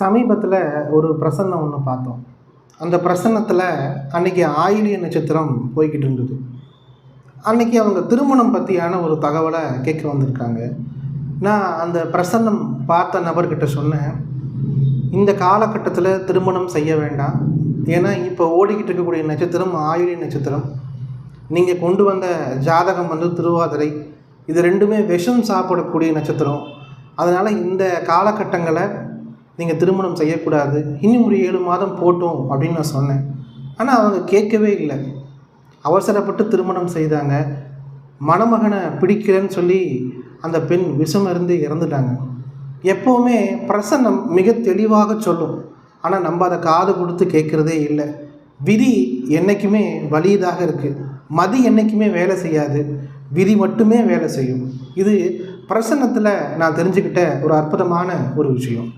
சமீபத்தில் ஒரு பிரசன்னம் ஒன்று பார்த்தோம். அந்த பிரசன்னத்தில் அன்றைக்கி ஆயிலிய நட்சத்திரம் போய்கிட்டு இருந்தது. அன்றைக்கி அவங்க திருமணம் பற்றியான ஒரு தகவலை கேட்க வந்திருக்காங்க. நான் அந்த பிரசன்னம் பார்த்த நபர்கிட்ட சொன்னேன் இந்த காலகட்டத்தில் திருமணம் செய்ய வேண்டாம். ஏன்னா இப்போ ஓடிக்கிட்டு இருக்கக்கூடிய நட்சத்திரம் ஆயுளி நட்சத்திரம். நீங்கள் கொண்டு வந்த ஜாதகம் வந்து திருவாதிரை. இது ரெண்டுமே விஷம் சாப்பிடக்கூடிய நட்சத்திரம். அதனால் இந்த காலகட்டங்களை நீங்கள் திருமணம் செய்யக்கூடாது. இன்னும் ஒரு ஏழு மாதம் போட்டோம் அப்படின்னு நான் சொன்னேன். ஆனால் அவங்க கேட்கவே இல்லை. அவசரப்பட்டு திருமணம் செய்தாங்க. மணமகனை பிடிக்கிறேன்னு சொல்லி அந்த பெண் விஷம் இருந்து இறந்துட்டாங்க. எப்போவுமே பிரசன்னம் மிக தெளிவாக சொல்லும். ஆனால் நம்ம அதை காது கொடுத்து கேட்குறதே இல்லை. விதி என்றைக்குமே வலியதாக இருக்குது மதி என்றைக்குமே வேலை செய்யாது. விதி மட்டுமே வேலை செய்யும். இது பிரசன்னத்தில் நான் தெரிஞ்சுக்கிட்ட ஒரு அற்புதமான ஒரு விஷயம்.